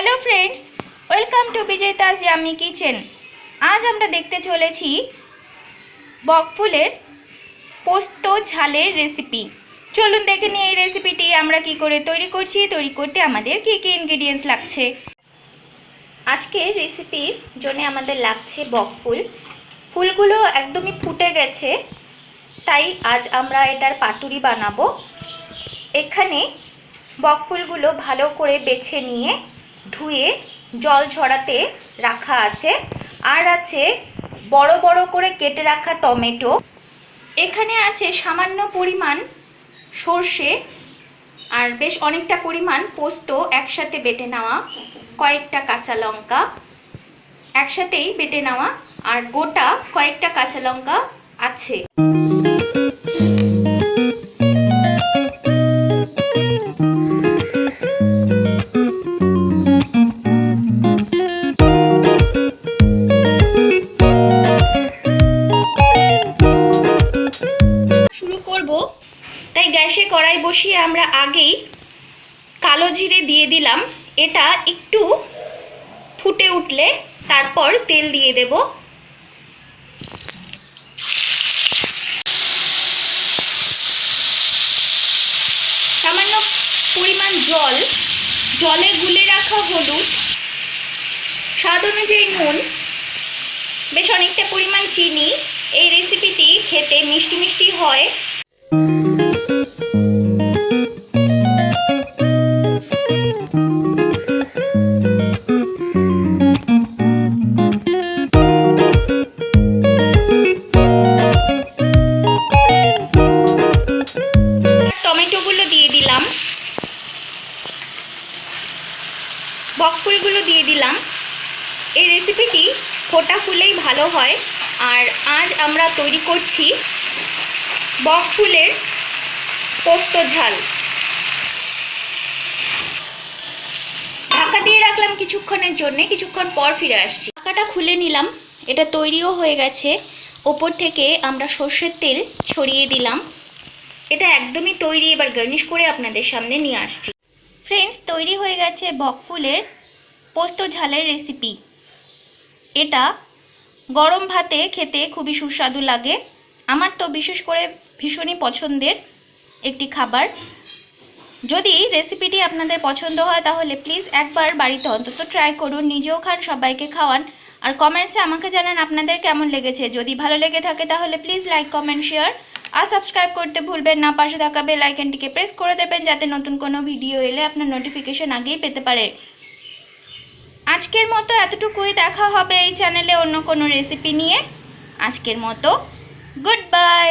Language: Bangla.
Hello friends welcome to Bijoytaj yummy kitchen আজ আমরা দেখতে চলেছি বকফুলের পোস্ত ঝালের রেসিপি চলুন দেখে নিই এই রেসিপিটি আমরা কি করে তৈরি করছি, তৈরি করতে আমাদের কী কী ইনগ্রিডিয়েন্টস লাগছে। আজকের রেসিপির জন্য আমাদের লাগছে বকফুল ফুলগুলো একদমই ফুটে গেছে, তাই আজ আমরা এটার পাতুরি বানাবো। এখানে বকফুলগুলো ভালো করে বেছে নিয়ে ধুয়ে জল ঝরাতে রাখা আছে। আর আছে বড় বড় করে কেটে রাখা টমেটো। এখানে আছে সামান্য পরিমাণ সর্ষে আর বেশ অনেকটা পরিমাণ পোস্ত একসাথে বেটে নেওয়া, কয়েকটা কাঁচা লঙ্কা একসাথেই বেটে নেওয়া, আর গোটা কয়েকটা কাঁচা লঙ্কা আছে। তাই গ্যাসে কড়াই বসিয়ে আমরা আগেই কালো জিরে দিয়ে দিলাম। এটা একটু ফুটে উঠলে তারপর তেল দিয়ে দেব। সামান্য পরিমাণ জল, জলে গুলে রাখা হলুদ, স্বাদ অনুযায়ী নুন, বেশ অনেকটা পরিমাণ চিনি। এই রেসিপিটি খেতে মিষ্টি মিষ্টি হয়। বকফুলগুলো দিয়ে দিলাম। এই রেসিপিটি ফোটা ফুলেই ভালো হয়। আর আজ আমরা তৈরি করছি বক ফুলের পোস্ত ঝাল। ঢাকা দিয়ে রাখলাম কিছুক্ষণের জন্য, কিছুক্ষণ পর ফিরে আসছি। ঢাকাটা খুলে নিলাম। এটা তৈরিও হয়ে গেছে। ওপর থেকে আমরা সর্ষের তেল ছড়িয়ে দিলাম। এটা একদমই তৈরি, এবার গার্নিশ করে আপনাদের সামনে নিয়ে আসছি। ফ্রেন্ডস তৈরি হয়ে গেছে বকফুলের পোস্ত ঝালের রেসিপি এটা গরম ভাতে খেতে খুবই সুস্বাদু লাগে। আমার তো বিশেষ করে ভীষণই পছন্দের একটি খাবার। যদি রেসিপিটি আপনাদের পছন্দ হয়, তাহলে প্লিজ একবার বাড়িতে অন্তত ট্রাই করুন। নিজেও খান, সবাইকে খাওয়ান। আর কমেন্টসে আমাকে জানান আপনাদের কেমন লেগেছে। যদি ভালো লেগে থাকে তাহলে প্লিজ লাইক কমেন্ট শেয়ার আর সাবস্ক্রাইব করতে ভুলবেন না। পাশে থাকা বেল আইকনটিকে প্রেস করে দেবেন যাতে নতুন কোনো ভিডিও এলে আপনার নোটিফিকেশন আগেই পেতে পারে। আজকের মতো এতটুকুই। দেখা হবে এই চ্যানেলে অন্য কোনো রেসিপি নিয়ে। আজকের মতো গুড বাই